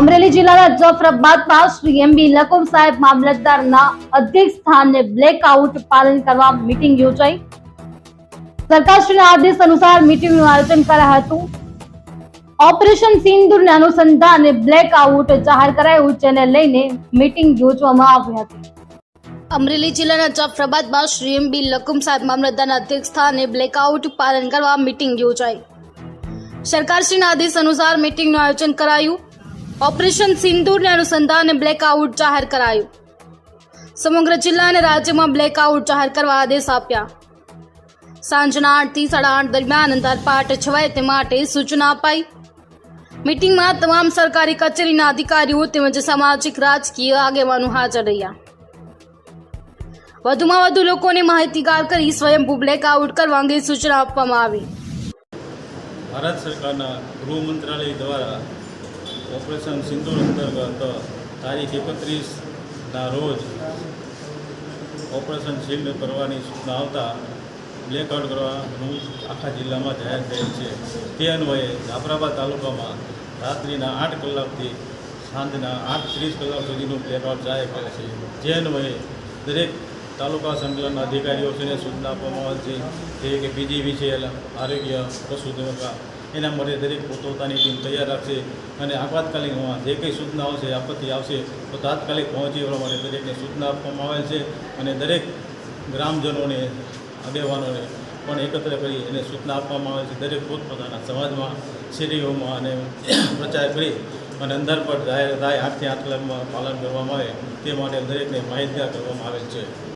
અમરેલી જિલ્લાના જફરાબાદમાં શ્રી એમબી લકુમ સાહેબ મામલતદારના અધ્યક્ષ સ્થાને બ્લેકઆઉટ પાલન કરવા મીટિંગ યોજાઈ. સરકારશ્રીના આદેશ અનુસાર મીટિંગનું આયોજન કરાયું હતું. ઓપરેશન સિંદૂરને અનુસંધાને બ્લેકઆઉટ જાહેર કરાયું, જેને લઈને મીટિંગ યોજવામાં આવી હતી. અમરેલી જિલ્લાના જાફરાબાદમાં શ્રી એમબી લકુમ સાહેબ મામલતદારના અધ્યક્ષ સ્થાને બ્લેકઆઉટ પાલન કરવા મીટિંગ યોજાઈ. સરકારશ્રીના આદેશ અનુસાર મીટિંગનું આયોજન કરાયું. ઓપરેશન સિંદૂરને અનુસંધાને બ્લેકઆઉટ જાહેર કરાયું. સમગ્ર જિલ્લા અને રાજ્યમાં બ્લેકઆઉટ જાહેર કરવા આદેશ આપ્યા. સાંજના આઠથી સાડા આઠ દરમિયાન અંધારપાટ છવાય તે માટે સૂચના અપાઈ. મીટિંગમાં તમામ સરકારી કચેરીના અધિકારીઓ તેમજ સામાજિક રાજકીય આગેવાનો હાજર રહ્યા. વધુમાં વધુ લોકોને માહિતીગાર કરી સ્વયંભૂ બ્લેકઆઉટ કરવા અંગે સૂચના આપવામાં આવી. ભારત સરકારના ગૃહ મંત્રાલય દ્વારા ઓપરેશન સિંદૂર અંતર્ગત તારીખ એકત્રીસના રોજ ઓપરેશન શિલ્ડ કરવાની સૂચના આવતા બ્લેકઆઉટ કરવાનું આખા જિલ્લામાં જાહેર થયેલ છે. તે અન્વયે જાફરાબાદ તાલુકામાં રાત્રિના આઠ કલાકથી સાંજના આઠ ત્રીસ કલાક સુધીનું બ્લેકઆઉટ જાહેર કરે છે. જે અન્વયે દરેક તાલુકા સંકલન અધિકારીઓને સૂચના આપવામાં આવે છે. જે કે પીજીવીસીએલ આરોગ્ય, પશુ એના માટે દરેક પોતપોતાની ટીમ તૈયાર રાખશે અને આપાતકાલીનમાં જે કંઈ સૂચનાઓ છે આપત્તિ આવશે, તો તાત્કાલિક પહોંચી વળવા માટે દરેકને સૂચના આપવામાં આવેલ છે અને દરેક ગ્રામજનોને, આગેવાનોને પણ એકત્ર કરી એને સૂચના આપવામાં આવે છે. દરેક પોતપોતાના સમાજમાં, શેરીઓમાં અને પ્રચાર કરી અને અંદર પર જાહેર રાય આઠથી આઠ પાલન કરવામાં આવે તે માટે દરેકને માહિતગાર કરવામાં આવેલ છે.